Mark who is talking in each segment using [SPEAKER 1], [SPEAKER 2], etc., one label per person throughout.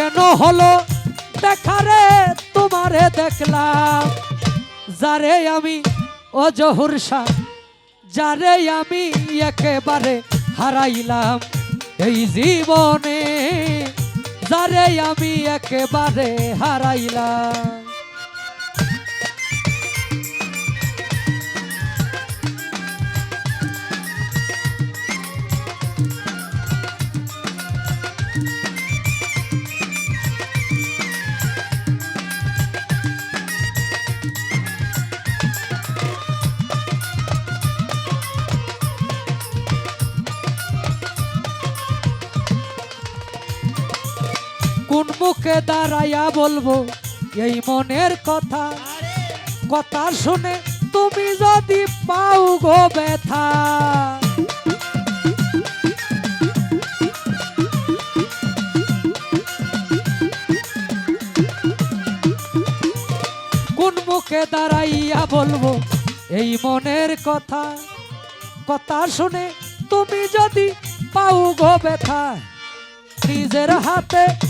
[SPEAKER 1] কেন হলো? দেখারে তোমারে দেখলাম। যারে আমি অজহুর শাহ যারে আমি একেবারে হারাইলাম এই জীবনে, যারে আমি একেবারে হারাইলাম। কোন মুখে দাঁড়াইয়া বলব? এই মনের কথা। কথা শুনে তুমি যদি পাও গো ব্যথা। কোন মুখে দাঁড়াইয়া বলব? এই মনের কথা। কথা শুনে তুমি যদি পাও গো ব্যথা। নিজের হাতে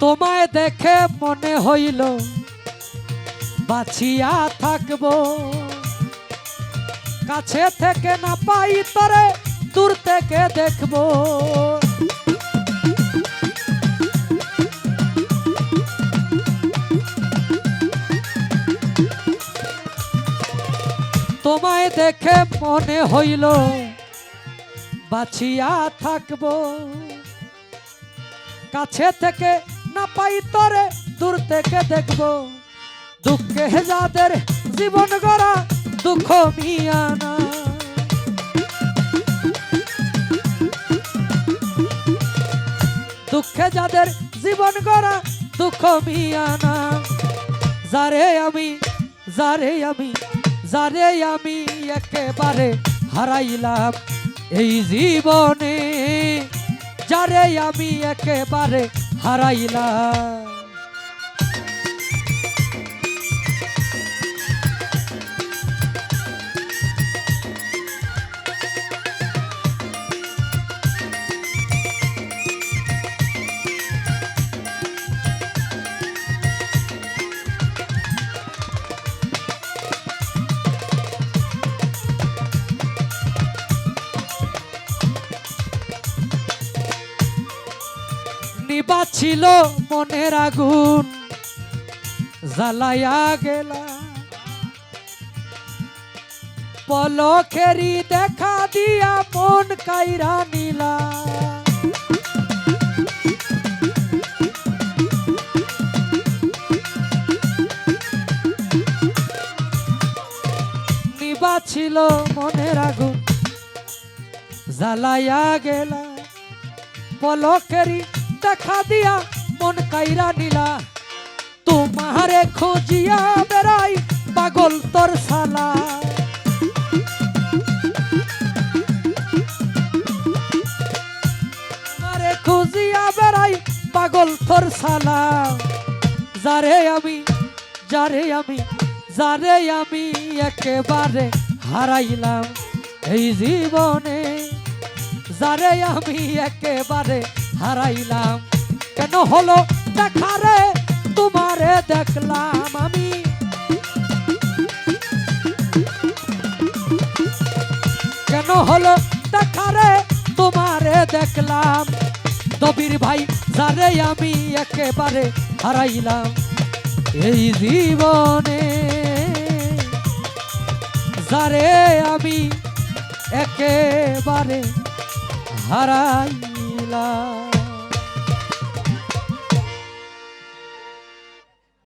[SPEAKER 1] তোমায় দেখে মনে হইল বাছিয়া থাকব। কাছে থেকে না পাই তরে দূর থেকে দেখব। তোমায় দেখে মনে হইল বাছিয়া থাকব। কাছে থেকে না পাই তরে, দূর থেকে দেখব। দুঃখে যাদের জীবন গড়া দুঃখ মিয়ানা দুঃখে যাদের জীবন গড়া দুঃখ মিয়ানা যারে আমি যারে আমি যারে আমি একেবারে হারাইলাম এই জীবনে, যারে আমি একেবারে হারাইলাম নিবাছিল মনের আগুন জ্বালাইয়া গেলা। পলখেরি দেখা দিয়া মন কাইরা নিলা। ছিল মনের আগুন জ্বালাইয়া গেলা। পলকেরি দেখা দিয়া মন কাইরা নিলা। তোমারে খুঁজিয়া বেড়াই পাগল তোর সালা তোমারে খুঁজিয়া বেড়াই পাগল তোর সালা যারে আমি যারে আমি যারে আমি একেবারে হারাইলাম এই জীবনে। যারে আমি একেবারে হারাইলাম। কেন হলো? দেখারে তোমারে দেখলাম আমি। কেন হলো? দেখারে তোমারে দেখলাম। দবির ভাই সারে আমি একেবারে হারাইলাম। এই জীবনে যারে আমি একেবারে হারাইলাম।